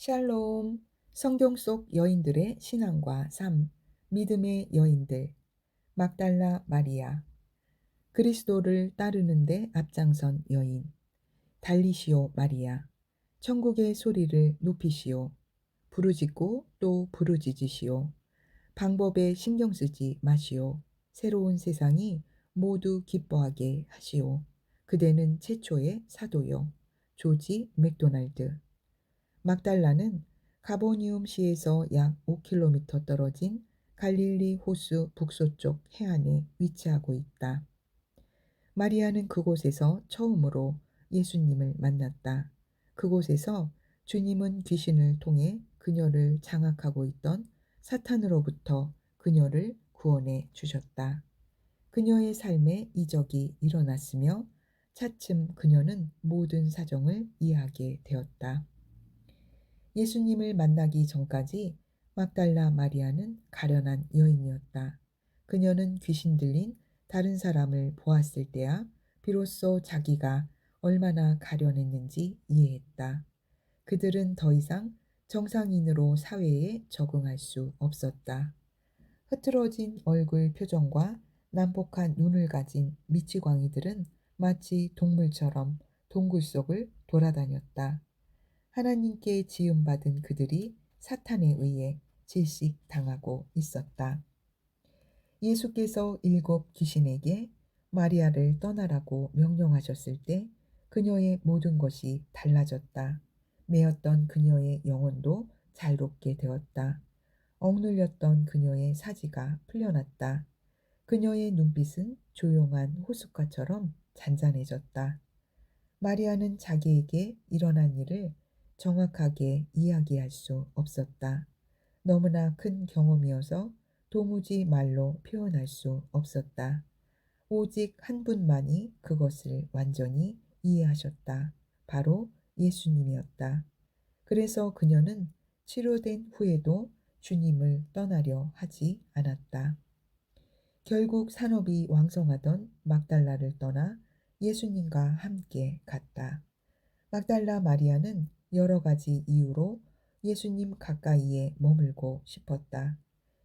샬롬. 성경 속 여인들의 신앙과 삶, 믿음의 여인들, 막달라 마리아, 그리스도를 따르는데 앞장선 여인, 달리시오 마리아, 천국의 소리를 높이시오, 부르짖고 또 부르짖으시오, 방법에 신경 쓰지 마시오, 새로운 세상이 모두 기뻐하게 하시오, 그대는 최초의 사도요, 조지 맥도날드. 막달라는 가보니움 시에서 약 5km 떨어진 갈릴리 호수 북서쪽 해안에 위치하고 있다. 마리아는 그곳에서 처음으로 예수님을 만났다. 그곳에서 주님은 귀신을 통해 그녀를 장악하고 있던 사탄으로부터 그녀를 구원해 주셨다. 그녀의 삶에 이적이 일어났으며 차츰 그녀는 모든 사정을 이해하게 되었다. 예수님을 만나기 전까지 막달라 마리아는 가련한 여인이었다. 그녀는 귀신 들린 다른 사람을 보았을 때야 비로소 자기가 얼마나 가련했는지 이해했다. 그들은 더 이상 정상인으로 사회에 적응할 수 없었다. 흐트러진 얼굴 표정과 난폭한 눈을 가진 미치광이들은 마치 동물처럼 동굴 속을 돌아다녔다. 하나님께 지음받은 그들이 사탄에 의해 질식당하고 있었다. 예수께서 일곱 귀신에게 마리아를 떠나라고 명령하셨을 때 그녀의 모든 것이 달라졌다. 매였던 그녀의 영혼도 자유롭게 되었다. 억눌렸던 그녀의 사지가 풀려났다. 그녀의 눈빛은 조용한 호숫가처럼 잔잔해졌다. 마리아는 자기에게 일어난 일을 정확하게 이야기할 수 없었다. 너무나 큰 경험이어서 도무지 말로 표현할 수 없었다. 오직 한 분만이 그것을 완전히 이해하셨다. 바로 예수님이었다. 그래서 그녀는 치료된 후에도 주님을 떠나려 하지 않았다. 결국 산업이 왕성하던 막달라를 떠나 예수님과 함께 갔다. 막달라 마리아는 여러 가지 이유로 예수님 가까이에 머물고 싶었다.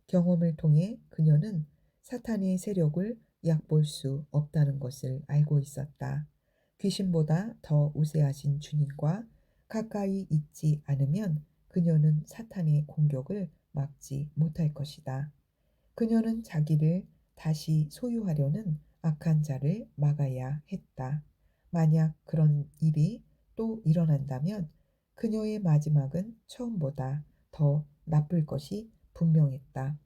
경험을 통해 그녀는 사탄의 세력을 얕볼 수 없다는 것을 알고 있었다. 귀신보다 더 우세하신 주님과 가까이 있지 않으면 그녀는 사탄의 공격을 막지 못할 것이다. 그녀는 자기를 다시 소유하려는 악한 자를 막아야 했다. 만약 그런 일이 또 일어난다면 그녀의 마지막은 처음보다 더 나쁠 것이 분명했다.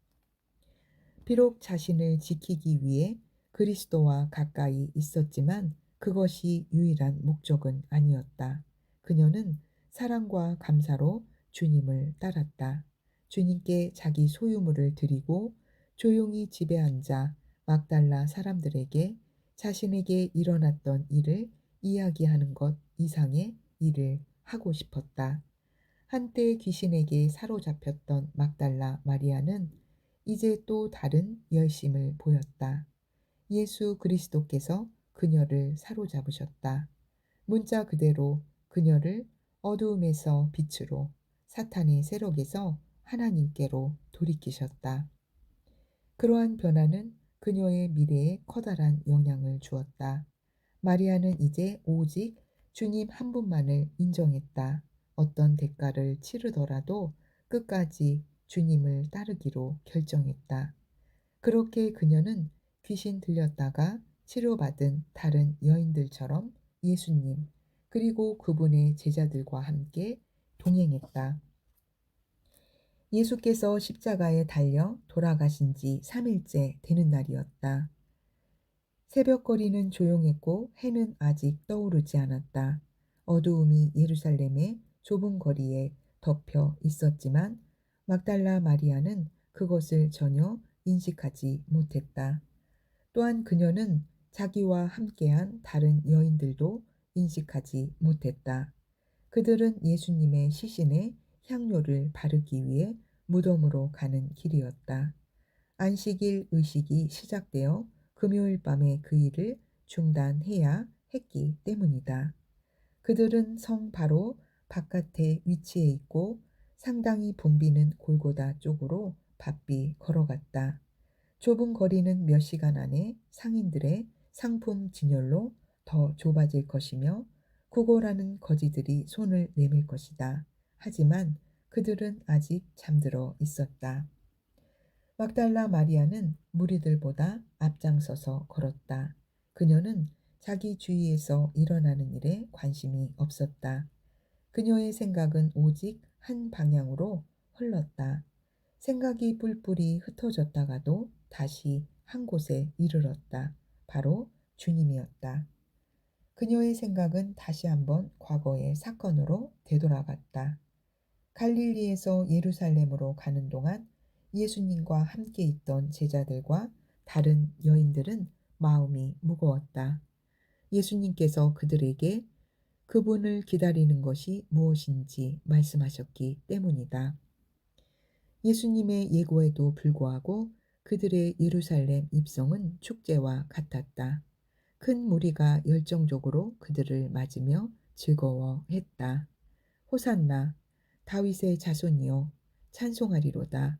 비록 자신을 지키기 위해 그리스도와 가까이 있었지만 그것이 유일한 목적은 아니었다. 그녀는 사랑과 감사로 주님을 따랐다. 주님께 자기 소유물을 드리고 조용히 집에 앉아 막달라 사람들에게 자신에게 일어났던 일을 이야기하는 것 이상의 일을 하고 싶었다. 한때 귀신에게 사로잡혔던 막달라 마리아는 이제 또 다른 열심을 보였다. 예수 그리스도께서 그녀를 사로잡으셨다. 문자 그대로 그녀를 어두움에서 빛으로 사탄의 세력에서 하나님께로 돌이키셨다. 그러한 변화는 그녀의 미래에 커다란 영향을 주었다. 마리아는 이제 오직 주님 한 분만을 인정했다. 어떤 대가를 치르더라도 끝까지 주님을 따르기로 결정했다. 그렇게 그녀는 귀신 들렸다가 치료받은 다른 여인들처럼 예수님 그리고 그분의 제자들과 함께 동행했다. 예수께서 십자가에 달려 돌아가신 지 3일째 되는 날이었다. 새벽거리는 조용했고 해는 아직 떠오르지 않았다. 어두움이 예루살렘의 좁은 거리에 덮여 있었지만 막달라 마리아는 그것을 전혀 인식하지 못했다. 또한 그녀는 자기와 함께한 다른 여인들도 인식하지 못했다. 그들은 예수님의 시신에 향료를 바르기 위해 무덤으로 가는 길이었다. 안식일 의식이 시작되어 금요일 밤에 그 일을 중단해야 했기 때문이다. 그들은 성 바로 바깥에 위치해 있고 상당히 붐비는 골고다 쪽으로 바삐 걸어갔다. 좁은 거리는 몇 시간 안에 상인들의 상품 진열로 더 좁아질 것이며 구걸하는 거지들이 손을 내밀 것이다. 하지만 그들은 아직 잠들어 있었다. 막달라 마리아는 무리들보다 앞장서서 걸었다. 그녀는 자기 주위에서 일어나는 일에 관심이 없었다. 그녀의 생각은 오직 한 방향으로 흘렀다. 생각이 뿔뿔이 흩어졌다가도 다시 한 곳에 이르렀다. 바로 주님이었다. 그녀의 생각은 다시 한번 과거의 사건으로 되돌아갔다. 갈릴리에서 예루살렘으로 가는 동안 예수님과 함께 있던 제자들과 다른 여인들은 마음이 무거웠다. 예수님께서 그들에게 그분을 기다리는 것이 무엇인지 말씀하셨기 때문이다. 예수님의 예고에도 불구하고 그들의 예루살렘 입성은 축제와 같았다. 큰 무리가 열정적으로 그들을 맞으며 즐거워했다. 호산나 다윗의 자손이여 찬송하리로다.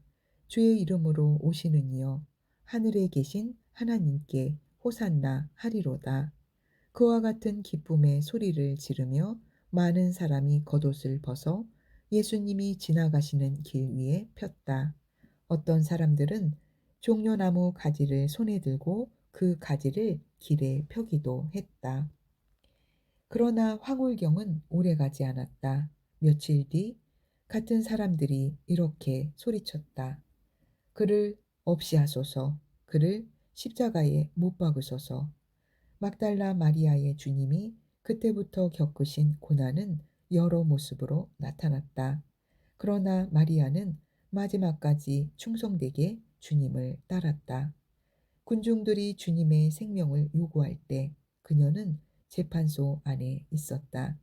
주의 이름으로 오시는 이여 하늘에 계신 하나님께 호산나 하리로다. 그와 같은 기쁨의 소리를 지르며 많은 사람이 겉옷을 벗어 예수님이 지나가시는 길 위에 폈다. 어떤 사람들은 종려나무 가지를 손에 들고 그 가지를 길에 펴기도 했다. 그러나 황홀경은 오래 가지 않았다. 며칠 뒤 같은 사람들이 이렇게 소리쳤다. 그를 없이 하소서. 그를 십자가에 못 박으소서. 막달라 마리아의 주님이 그때부터 겪으신 고난은 여러 모습으로 나타났다. 그러나 마리아는 마지막까지 충성되게 주님을 따랐다. 군중들이 주님의 생명을 요구할 때 그녀는 재판소 안에 있었다.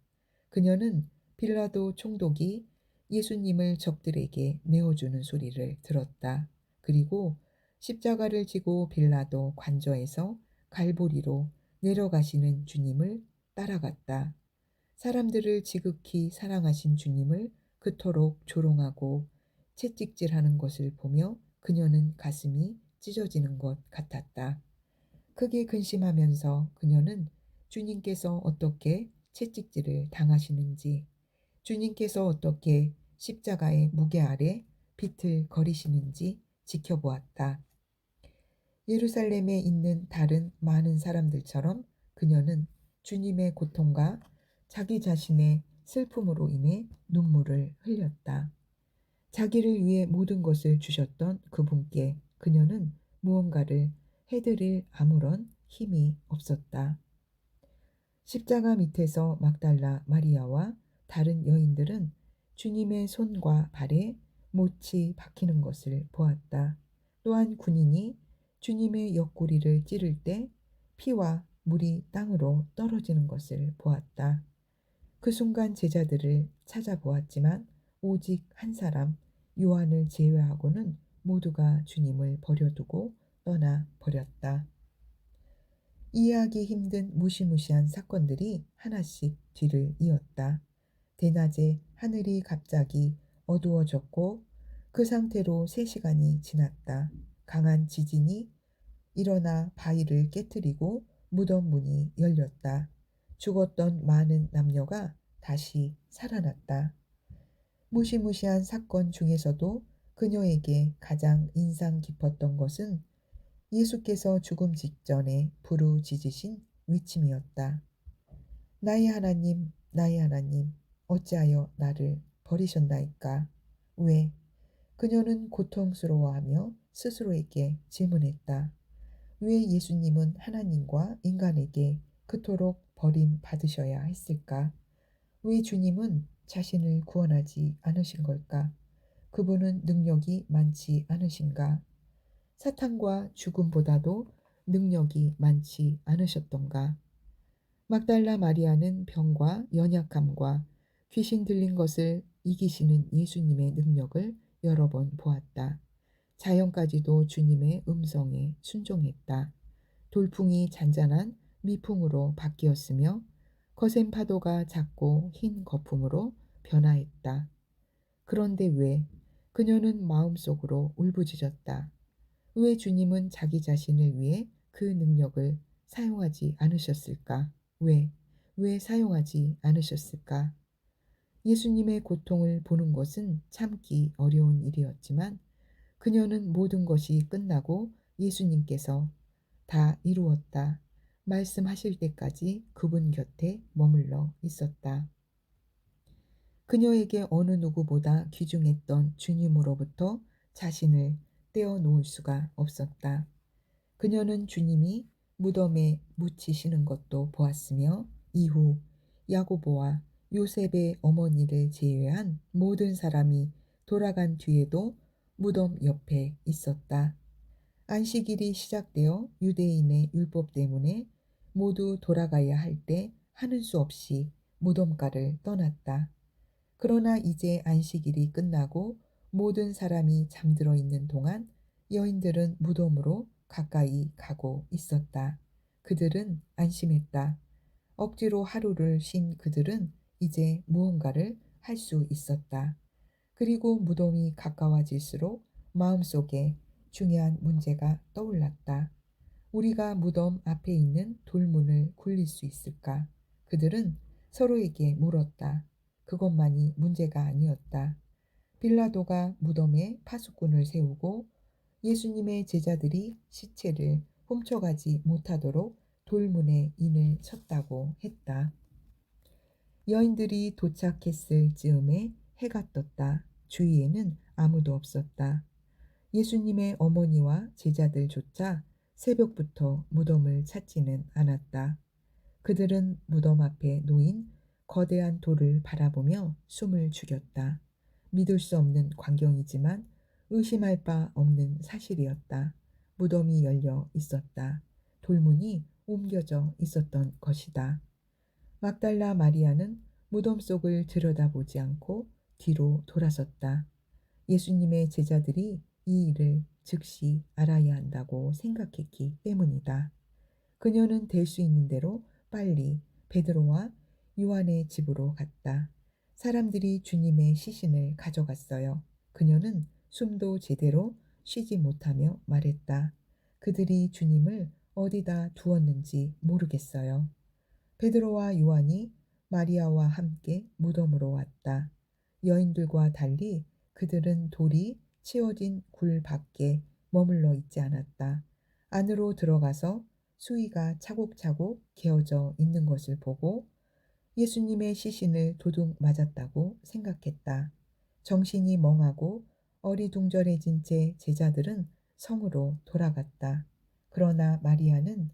그녀는 빌라도 총독이 예수님을 적들에게 내어주는 소리를 들었다. 그리고 십자가를 지고 빌라도 관저에서 갈보리로 내려가시는 주님을 따라갔다. 사람들을 지극히 사랑하신 주님을 그토록 조롱하고 채찍질하는 것을 보며 그녀는 가슴이 찢어지는 것 같았다. 크게 근심하면서 그녀는 주님께서 어떻게 채찍질을 당하시는지, 주님께서 어떻게 십자가의 무게 아래 비틀거리시는지 지켜보았다. 예루살렘에 있는 다른 많은 사람들처럼 그녀는 주님의 고통과 자기 자신의 슬픔으로 인해 눈물을 흘렸다. 자기를 위해 모든 것을 주셨던 그분께 그녀는 무언가를 해드릴 아무런 힘이 없었다. 십자가 밑에서 막달라 마리아와 다른 여인들은 주님의 손과 발에 못이 박히는 것을 보았다. 또한 군인이 주님의 옆구리를 찌를 때 피와 물이 땅으로 떨어지는 것을 보았다. 그 순간 제자들을 찾아보았지만 오직 한 사람 요한을 제외하고는 모두가 주님을 버려두고 떠나 버렸다. 이해하기 힘든 무시무시한 사건들이 하나씩 뒤를 이었다. 대낮에 하늘이 갑자기 어두워졌고 그 상태로 세 시간이 지났다. 강한 지진이 일어나 바위를 깨뜨리고 무덤 문이 열렸다. 죽었던 많은 남녀가 다시 살아났다. 무시무시한 사건 중에서도 그녀에게 가장 인상 깊었던 것은 예수께서 죽음 직전에 부르짖으신 위침이었다. 나의 하나님, 나의 하나님, 어찌하여 나를 버리셨나이까? 왜? 그녀는 고통스러워하며 스스로에게 질문했다. 왜 예수님은 하나님과 인간에게 그토록 버림 받으셔야 했을까? 왜 주님은 자신을 구원하지 않으신 걸까? 그분은 능력이 많지 않으신가? 사탄과 죽음보다도 능력이 많지 않으셨던가? 막달라 마리아는 병과 연약함과 귀신 들린 것을 이기시는 예수님의 능력을 여러 번 보았다. 자연까지도 주님의 음성에 순종했다. 돌풍이 잔잔한 미풍으로 바뀌었으며 거센 파도가 작고 흰 거품으로 변화했다. 그런데 왜? 그녀는 마음속으로 울부짖었다. 왜 주님은 자기 자신을 위해 그 능력을 사용하지 않으셨을까? 왜? 왜 사용하지 않으셨을까? 예수님의 고통을 보는 것은 참기 어려운 일이었지만 그녀는 모든 것이 끝나고 예수님께서 다 이루었다. 말씀하실 때까지 그분 곁에 머물러 있었다. 그녀에게 어느 누구보다 귀중했던 주님으로부터 자신을 떼어놓을 수가 없었다. 그녀는 주님이 무덤에 묻히시는 것도 보았으며 이후 야고보와 요셉의 어머니를 제외한 모든 사람이 돌아간 뒤에도 무덤 옆에 있었다. 안식일이 시작되어 유대인의 율법 때문에 모두 돌아가야 할 때 하는 수 없이 무덤가를 떠났다. 그러나 이제 안식일이 끝나고 모든 사람이 잠들어 있는 동안 여인들은 무덤으로 가까이 가고 있었다. 그들은 안심했다. 억지로 하루를 쉰 그들은 이제 무언가를 할 수 있었다. 그리고 무덤이 가까워질수록 마음속에 중요한 문제가 떠올랐다. 우리가 무덤 앞에 있는 돌문을 굴릴 수 있을까? 그들은 서로에게 물었다. 그것만이 문제가 아니었다. 빌라도가 무덤에 파수꾼을 세우고 예수님의 제자들이 시체를 훔쳐가지 못하도록 돌문에 인을 쳤다고 했다. 여인들이 도착했을 즈음에 해가 떴다. 주위에는 아무도 없었다. 예수님의 어머니와 제자들조차 새벽부터 무덤을 찾지는 않았다. 그들은 무덤 앞에 놓인 거대한 돌을 바라보며 숨을 죽였다. 믿을 수 없는 광경이지만 의심할 바 없는 사실이었다. 무덤이 열려 있었다. 돌문이 옮겨져 있었던 것이다. 막달라 마리아는 무덤 속을 들여다보지 않고 뒤로 돌아섰다. 예수님의 제자들이 이 일을 즉시 알아야 한다고 생각했기 때문이다. 그녀는 될 수 있는 대로 빨리 베드로와 요한의 집으로 갔다. 사람들이 주님의 시신을 가져갔어요. 그녀는 숨도 제대로 쉬지 못하며 말했다. 그들이 주님을 어디다 두었는지 모르겠어요. 베드로와 요한이 마리아와 함께 무덤으로 왔다. 여인들과 달리 그들은 돌이 치워진 굴 밖에 머물러 있지 않았다. 안으로 들어가서 수위가 차곡차곡 개어져 있는 것을 보고 예수님의 시신을 도둑 맞았다고 생각했다. 정신이 멍하고 어리둥절해진 채 제자들은 성으로 돌아갔다. 그러나 마리아는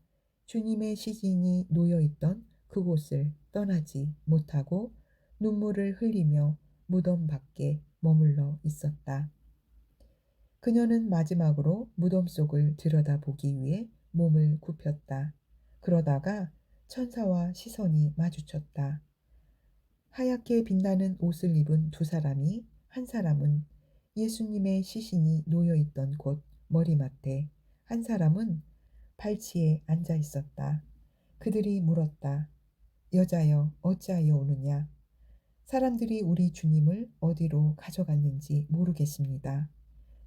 주님의 시신이 놓여 있던 그곳을 떠나지 못하고 눈물을 흘리며 무덤 밖에 머물러 있었다. 그녀는 마지막으로 무덤 속을 들여다보기 위해 몸을 굽혔다. 그러다가 천사와 시선이 마주쳤다. 하얗게 빛나는 옷을 입은 두 사람이 한 사람은 예수님의 시신이 놓여 있던 곳 머리맡에 한 사람은 발치에 앉아 있었다. 그들이 물었다. 여자여 어찌하여 오느냐? 사람들이 우리 주님을 어디로 가져갔는지 모르겠습니다.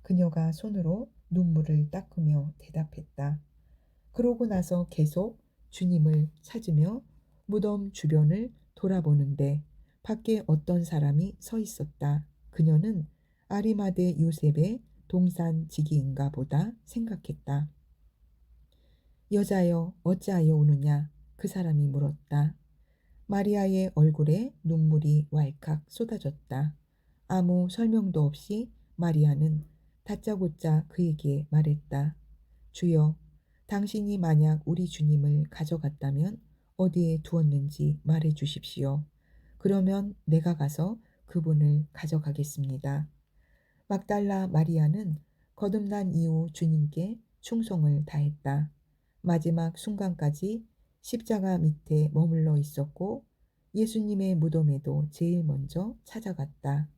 그녀가 손으로 눈물을 닦으며 대답했다. 그러고 나서 계속 주님을 찾으며 무덤 주변을 돌아보는데 밖에 어떤 사람이 서 있었다. 그녀는 아리마대 요셉의 동산 지기인가 보다 생각했다. 여자여 어찌하여 오느냐 그 사람이 물었다. 마리아의 얼굴에 눈물이 왈칵 쏟아졌다. 아무 설명도 없이 마리아는 다짜고짜 그에게 말했다. 주여, 당신이 만약 우리 주님을 가져갔다면 어디에 두었는지 말해 주십시오. 그러면 내가 가서 그분을 가져가겠습니다. 막달라 마리아는 거듭난 이후 주님께 충성을 다했다. 마지막 순간까지 십자가 밑에 머물러 있었고 예수님의 무덤에도 제일 먼저 찾아갔다.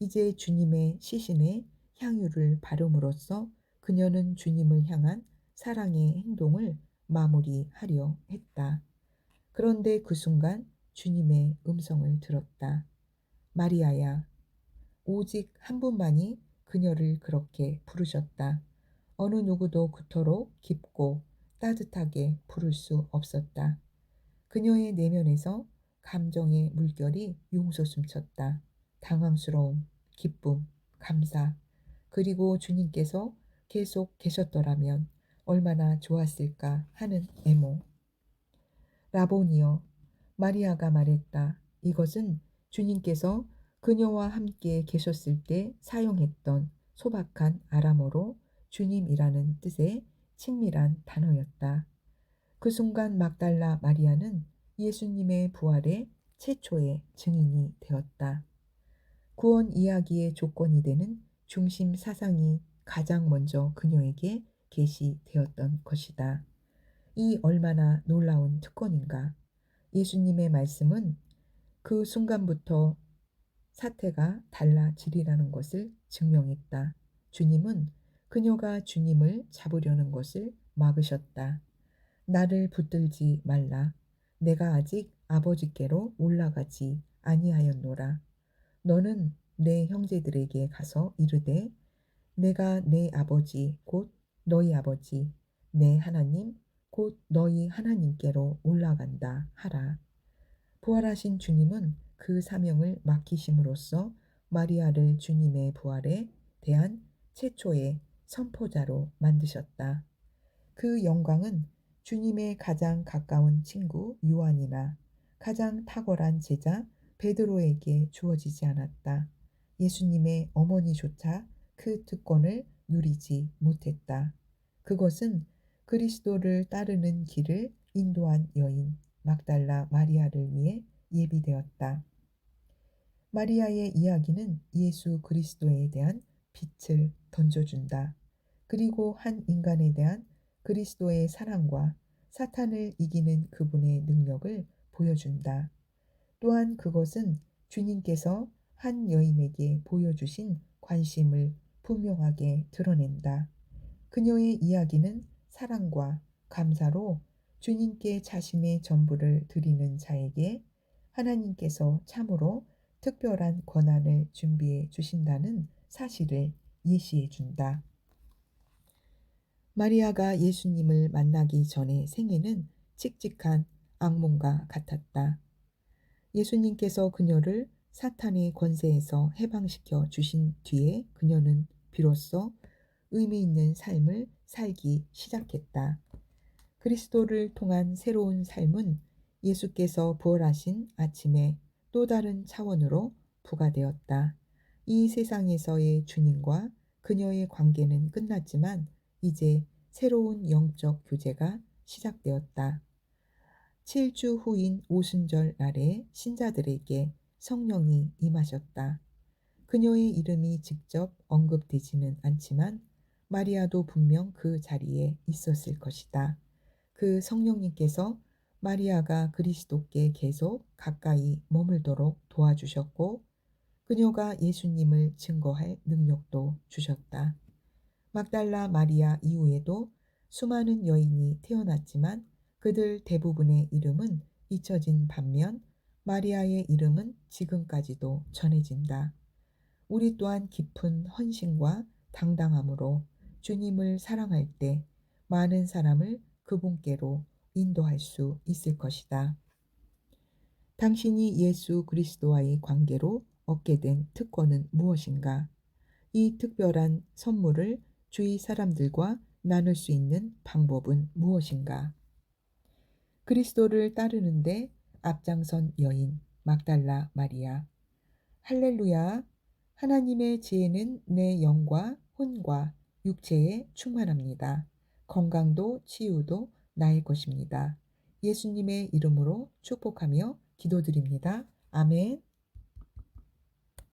이제 주님의 시신에 향유를 바름으로써 그녀는 주님을 향한 사랑의 행동을 마무리하려 했다. 그런데 그 순간 주님의 음성을 들었다. 마리아야. 오직 한 분만이 그녀를 그렇게 부르셨다. 어느 누구도 그토록 깊고 따뜻하게 부를 수 없었다. 그녀의 내면에서 감정의 물결이 용솟음쳤다. 당황스러움, 기쁨, 감사, 그리고 주님께서 계속 계셨더라면 얼마나 좋았을까 하는 애모. 라보니어, 마리아가 말했다. 이것은 주님께서 그녀와 함께 계셨을 때 사용했던 소박한 아람어로 주님이라는 뜻의 친밀한 단어였다. 그 순간 막달라 마리아는 예수님의 부활의 최초의 증인이 되었다. 구원 이야기의 조건이 되는 중심 사상이 가장 먼저 그녀에게 계시되었던 것이다. 이 얼마나 놀라운 특권인가. 예수님의 말씀은 그 순간부터 사태가 달라지리라는 것을 증명했다. 주님은 그녀가 주님을 잡으려는 것을 막으셨다. 나를 붙들지 말라. 내가 아직 아버지께로 올라가지 아니하였노라. 너는 내 형제들에게 가서 이르되 내가 내 아버지 곧 너희 아버지 내 하나님 곧 너희 하나님께로 올라간다 하라. 부활하신 주님은 그 사명을 맡기심으로써 마리아를 주님의 부활에 대한 최초의 선포자로 만드셨다. 그 영광은 주님의 가장 가까운 친구 요한이나 가장 탁월한 제자 베드로에게 주어지지 않았다. 예수님의 어머니조차 그 특권을 누리지 못했다. 그것은 그리스도를 따르는 길을 인도한 여인 막달라 마리아를 위해 예비되었다. 마리아의 이야기는 예수 그리스도에 대한 빛을 던져준다. 그리고 한 인간에 대한 그리스도의 사랑과 사탄을 이기는 그분의 능력을 보여준다. 또한 그것은 주님께서 한 여인에게 보여주신 관심을 분명하게 드러낸다. 그녀의 이야기는 사랑과 감사로 주님께 자신의 전부를 드리는 자에게 하나님께서 참으로 특별한 권한을 준비해 주신다는 사실을 예시해 준다. 마리아가 예수님을 만나기 전의 생애는 칙칙한 악몽과 같았다. 예수님께서 그녀를 사탄의 권세에서 해방시켜 주신 뒤에 그녀는 비로소 의미 있는 삶을 살기 시작했다. 그리스도를 통한 새로운 삶은 예수께서 부활하신 아침에 또 다른 차원으로 부과되었다. 이 세상에서의 주님과 그녀의 관계는 끝났지만 이제 새로운 영적 교제가 시작되었다. 7주 후인 오순절 날에 신자들에게 성령이 임하셨다. 그녀의 이름이 직접 언급되지는 않지만 마리아도 분명 그 자리에 있었을 것이다. 그 성령님께서 마리아가 그리스도께 계속 가까이 머물도록 도와주셨고 그녀가 예수님을 증거할 능력도 주셨다. 막달라 마리아 이후에도 수많은 여인이 태어났지만 그들 대부분의 이름은 잊혀진 반면 마리아의 이름은 지금까지도 전해진다. 우리 또한 깊은 헌신과 당당함으로 주님을 사랑할 때 많은 사람을 그분께로 인도할 수 있을 것이다. 당신이 예수 그리스도와의 관계로 얻게 된 특권은 무엇인가? 이 특별한 선물을 주위 사람들과 나눌 수 있는 방법은 무엇인가? 그리스도를 따르는데 앞장선 여인 막달라 마리아. 할렐루야. 하나님의 지혜는 내 영과 혼과 육체에 충만합니다. 건강도 치유도 나의 것입니다. 예수님의 이름으로 축복하며 기도드립니다. 아멘.